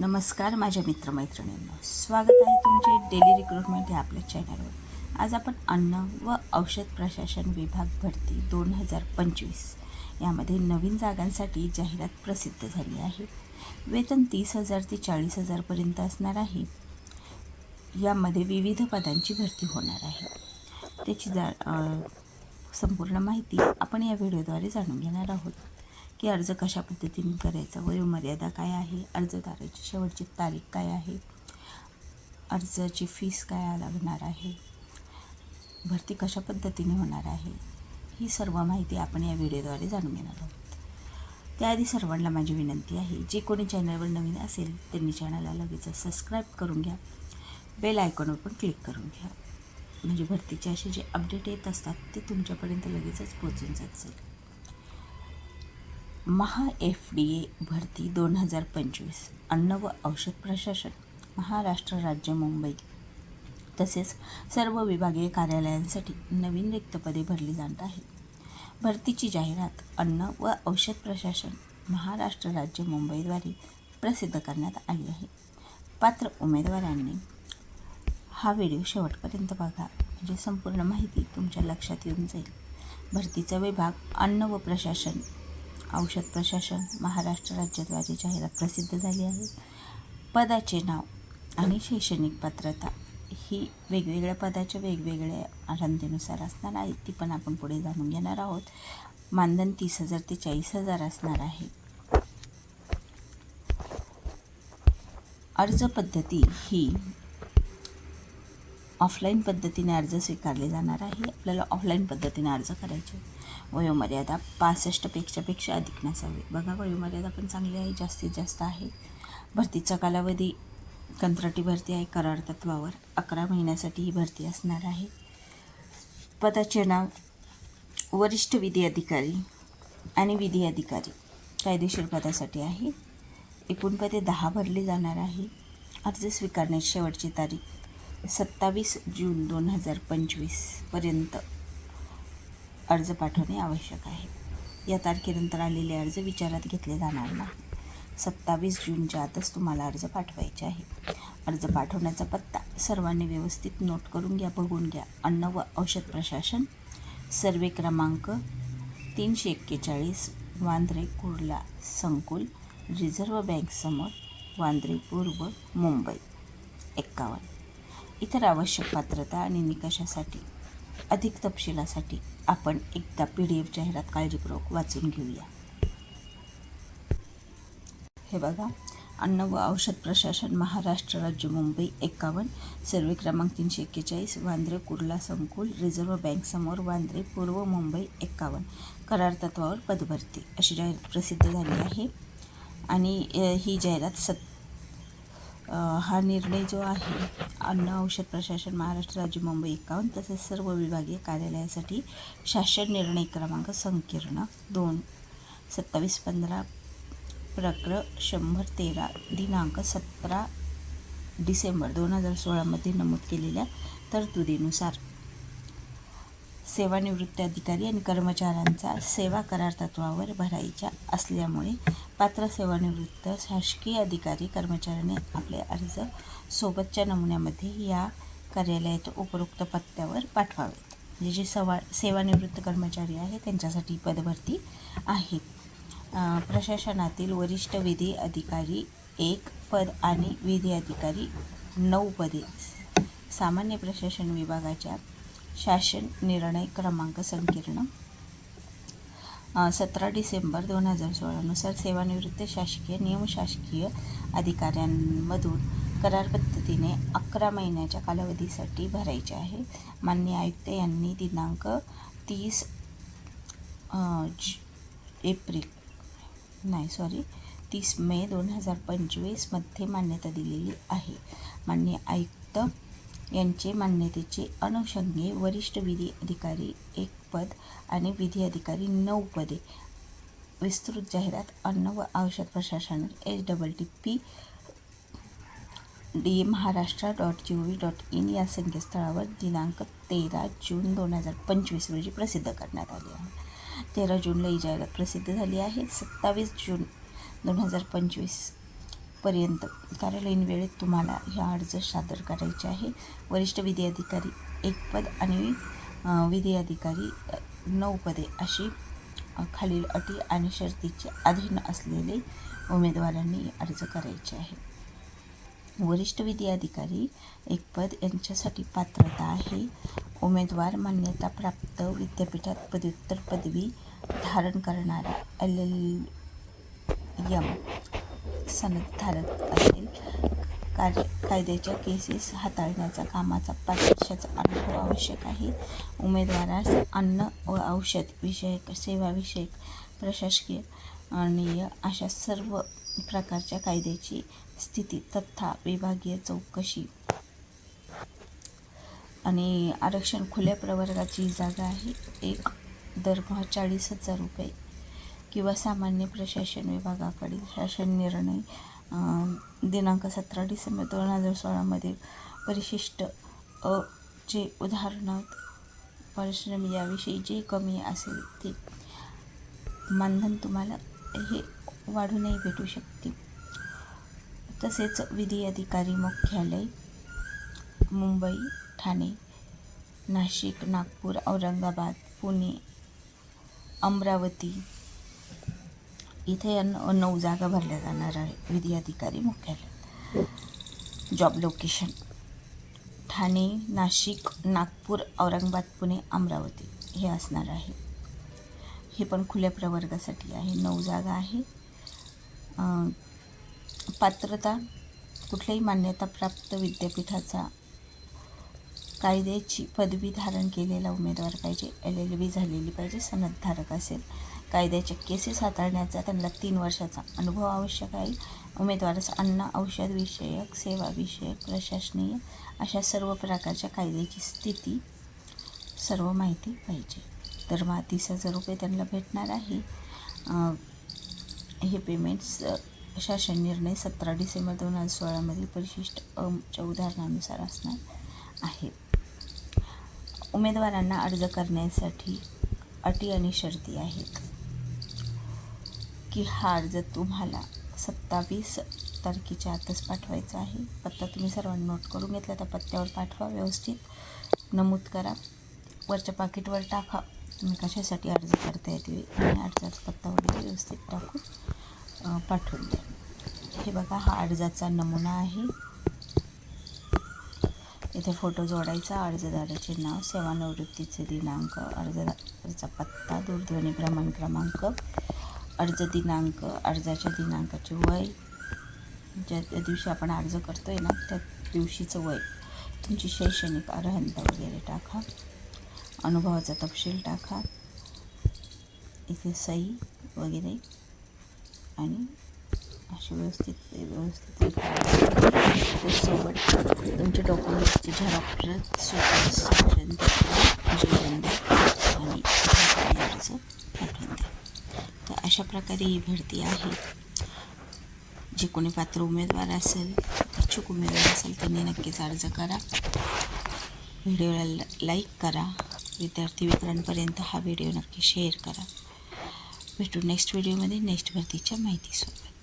नमस्कार माझ्या मित्रमैत्रिणींना. स्वागत आहे तुमचे डेली रिक्रुटमेंट या आपल्या चॅनलवर आज आपण अन्न व औषध प्रशासन विभाग भरती दोन हजार पंचवीस यामध्ये नवीन जागांसाठी जाहिरात प्रसिद्ध झाली आहे. वेतन तीस हजार ते चाळीस हजारपर्यंत असणार आहे. यामध्ये विविध पदांची भरती होणार आहे. त्याची जा संपूर्ण माहिती आपण या व्हिडिओद्वारे जाणून घेणार आहोत. की अर्ज कशा पद्धतीने करायचा? वयोमर्यादा काय आहे? अर्जदाराची शेवटची तारीख काय आहे? अर्जाची फीस काय लागणार आहे? भरती कशा पद्धतीने होणार आहे? ही सर्व माहिती आपण या व्हिडिओद्वारे जाणून घेणार आहोत. त्याआधी सर्वांना माझी विनंती आहे जे कोणी चॅनलवर नवीन असेल त्यांनी चॅनलला लगेच सबस्क्राईब करून घ्या. बेल आयकॉनवर पण क्लिक करून घ्या. म्हणजे भरतीचे असे जे अपडेट येत असतात ते तुमच्यापर्यंत लगेचच पोचून जातील महा एफ डी ए भरती दोन हजार पंचवीस अन्न व औषध प्रशासन महाराष्ट्र राज्य मुंबई. तसेच सर्व विभागीय कार्यालयांसाठी नवीन रिक्त पदे भरली जाणार आहेत. भरतीची जाहिरात अन्न व औषध प्रशासन महाराष्ट्र राज्य मुंबईद्वारे प्रसिद्ध करण्यात आली आहे. पात्र उमेदवारांनी हा व्हिडिओ शेवटपर्यंत बघा म्हणजे संपूर्ण माहिती तुमच्या लक्षात येऊन जाईल. भरतीचा विभाग अन्न व प्रशासन औषध प्रशासन महाराष्ट्र राज्याद्वारे जाहिरात प्रसिद्ध झाली आहे. पदाचे नाव आणि शैक्षणिक पात्रता ही वेगवेगळ्या पदाच्या वेगवेगळ्या आरंभीनुसार असणार आहे. ती पण आपण पुढे जाणून घेणार आहोत. मानधन तीस हजार ते चाळीस हजार असणार आहे. अर्ज पद्धती ही ऑफलाईन पद्धतीने अर्ज स्वीकारले जाणार आहे. आपल्याला ऑफलाईन पद्धतीने अर्ज करायचे वयोमर्यादा पासष्टपेक्षा पेक्षा अधिक नसावी. बघा वयोमर्यादा पण चांगली आहे जास्तीत जास्त आहे. भरतीचा कालावधी कंत्राटी भरती आहे करार तत्वावर. अकरा महिन्यासाठी ही भरती असणार आहे. पदाचे नाव वरिष्ठ विधी अधिकारी आणि विधी अधिकारी कायदेशीर पदासाठी आहे. एकूण पदे दहा भरली जाणार आहे. अर्ज स्वीकारण्याची शेवटची तारीख सत्तावीस जून दोन हजार पंचवीसपर्यंत अर्ज पाठवणे आवश्यक आहे. या तारखेनंतर आलेले अर्ज विचारात घेतले जाणार नाही सत्तावीस जूनच्या आतच तुम्हाला अर्ज पाठवायचे आहे. अर्ज पाठवण्याचा पत्ता सर्वांनी व्यवस्थित नोट करून घ्या बघून घ्या. अन्न व औषध प्रशासन सर्वे क्रमांक तीनशे एक्केचाळीस वांद्रे कुर्ला संकुल रिझर्व्ह बँकसमोर वांद्रे पूर्व मुंबई एक्कावन्न. इतर आवश्यक पात्रता आणि निकषासाठी अधिक तपशिलासाठी आपण एकदा पी डी एफ जाहिरात काळजीपूर्वक वाचून घेऊया. हे बघा अन्न व औषध प्रशासन महाराष्ट्र राज्य मुंबई एक्कावन्न सर्वे क्रमांक तीनशे एक्केचाळीस वांद्रे कुर्ला संकुल रिझर्व्ह बँकसमोर वांद्रे पूर्व मुंबई एक्कावन्न करार तत्वावर पदभरती अशी जाहिरात प्रसिद्ध झाली आहे. आणि ही जाहिरात सत् हा निर्णय जो आहे अन्न औषध प्रशासन महाराष्ट्र राज्य मुंबई एकावन्न तसेच सर्व विभागीय कार्यालयासाठी शासन निर्णय क्रमांक संकीर्ण दोन. सत्तावीस पंधरा प्रक्र. शंभर तेरा दिनांक सतरा डिसेंबर दोन हजार सोळामध्ये नमूद केलेल्या तरतुदीनुसार. सेवानिवृत्त अधिकारी आणि कर्मचाऱ्यांचा सेवा करार तत्वावर भरायच्या असल्यामुळे पात्र सेवानिवृत्त शासकीय अधिकारी कर्मचाऱ्यांनी आपले अर्ज सोबतच्या नमुन्यामध्ये या कार्यालयाच्या उपरोक्त पत्त्यावर पाठवावेत. म्हणजे जे सवा सेवानिवृत्त कर्मचारी आहे त्यांच्यासाठी पदभरती आहे प्रशासनातील वरिष्ठ विधी अधिकारी एक पद आणि विधी अधिकारी नऊ पदे. सामान्य प्रशासन विभागाच्या शासन निर्णय क्रमांक संकीर्ण सतरा डिसेंबर दोन हजार सोळानुसार सेवानिवृत्त शासकीय नियमशासकीय अधिकाऱ्यांमधून करार पद्धतीने अकरा महिन्याच्या कालावधीसाठी भरायचे आहे. मान्य आयुक्त यांनी दिनांक तीस एप्रिल नाही सॉरी तीस मे दोन हजार पंचवीसमध्ये मान्यता दिलेली आहे. मान्य आयुक्त यांचे मान्यतेचे अनुषंगे वरिष्ठ विधी अधिकारी एक पद आणि विधी अधिकारी नऊ पदे. विस्तृत जाहिरात अन्न व औषध प्रशासन H double T P D Maharashtra dot G O V dot in या संकेतस्थळावर दिनांक तेरा जून दोन हजार पंचवीस रोजी प्रसिद्ध करण्यात आली आहे. तेरा जूनला ही जाहिरात प्रसिद्ध झाली आहे. सत्तावीस जून दोन हजार पंचवीस पर्यंत कार्यालयीन वेळेत तुम्हाला ह्या अर्ज सादर करायचे आहे. वरिष्ठ विधी अधिकारी एक पद आणि विधी अधिकारी नऊ पदे अशी खालील अटी आणि शर्तीचे अधीन असलेले उमेदवारांनी अर्ज करायचे आहे. वरिष्ठ विधी अधिकारी एक पद यांच्यासाठी पात्रता आहे. उमेदवार मान्यताप्राप्त विद्यापीठात पदव्युत्तर पदवी धारण करणारा एल एल यम सनदधारक असेल कार्य कायद्याच्या केसेस हाताळण्याचा कामाचा पाच वर्षाचा अनुभव आवश्यक आहे. उमेदवारास अन्न व औषध विषयक सेवाविषयक प्रशासकीय आणि अशा सर्व प्रकारच्या कायद्याची स्थिती तथा विभागीय चौकशी आणि आरक्षण खुल्या प्रवर्गाची जागा आहे. एक दरमहा चाळीस हजार रुपये. किंवा सामान्य प्रशासन विभागाकडील शासन निर्णय दिनांक सतरा डिसेंबर दोन हजार सोळामध्ये परिशिष्ट अ चे उदाहरणार्थ परिश्रम याविषयी जे कमी असेल ते मानधन तुम्हाला हे वाढूनही भेटू शकते. तसेच विधी अधिकारी मुख्यालय मुंबई ठाणे नाशिक नागपूर औरंगाबाद पुणे अमरावती इथे नऊ जागा भरल्या जाणार आहे विधी अधिकारी मुख्यालय. जॉब लोकेशन ठाणे नाशिक नागपूर औरंगाबाद पुणे अमरावती हे असणार आहे. हे पण खुल्या प्रवर्गासाठी आहे. नऊ जागा आहे. पात्रता कुठल्याही मान्यताप्राप्त विद्यापीठाचा कायद्याची पदवी धारण केलेला उमेदवार पाहिजे. एल एल बी झालेली पाहिजे. सनदधारक असेल. कायद्याच्या केसेस हाताळण्याचा त्यांना तीन वर्षाचा अनुभव आवश्यक आहे. उमेदवारास अन्न औषध विषयक प्रशासनीय अशा सर्व प्रकारच्या कायद्याची स्थिती सर्व माहिती पाहिजे. तर मग तीस हजार रुपये त्यांना भेटणार आहे. हे पेमेंट्स शासन निर्णय सतरा डिसेंबर दोन हजार सोळामधील परिशिष्ट अच्या उदाहरणानुसार असणार आहे. उमेदवारांना अर्ज करण्यासाठी अटी आणि शर्ती आहेत. की हा अर्ज तुम्हाला सत्तावीस तारखेच्या आतच पाठवायचा आहे. पत्ता तुम्ही सर्वांनी नोट करून घेतला त्या पत्त्यावर पाठवा व्यवस्थित. नमूद करा. वरच्या पाकिटवर टाका. तुम्ही कशासाठी अर्ज करता येते आणि अर्जाचा पत्ता वगैरे व्यवस्थित टाकून पाठवून द्या. हे बघा हा अर्जाचा नमुना आहे. इथे फोटो जोडायचा. अर्जदाराचे नाव सेवानिवृत्तीचे दिनांक अर्जदाराचा पत्ता दूरध्वनी क्रमांक क्रमांक अर्ज दिनांक अर्जाच्या दिनांकाचे वय. ज्या त्या दिवशी आपण अर्ज करतो आहे ना त्या दिवशीचं वय. तुमची शैक्षणिक अर्हता वगैरे टाका. अनुभवाचा तपशील टाका. इथे सही वगैरे आणि अशी व्यवस्थित व्यवस्थित सोबत तुमच्या डॉक्युमेंट्सची झेरॉक्स सूचन आणि अर्ज पाठवून द्या. अशा प्रकारे ही भरती आहे. जे कोणी पात्र उमेदवार असेल इच्छुक उमेदवार असेल त्यांनी नक्कीच अर्ज करा. व्हिडिओला लाईक करा. विद्यार्थी मित्रांपर्यंत हा व्हिडिओ नक्की शेअर करा. भेटू नेक्स्ट व्हिडिओमध्ये. नेक्स्ट भरतीच्या माहितीसोबत.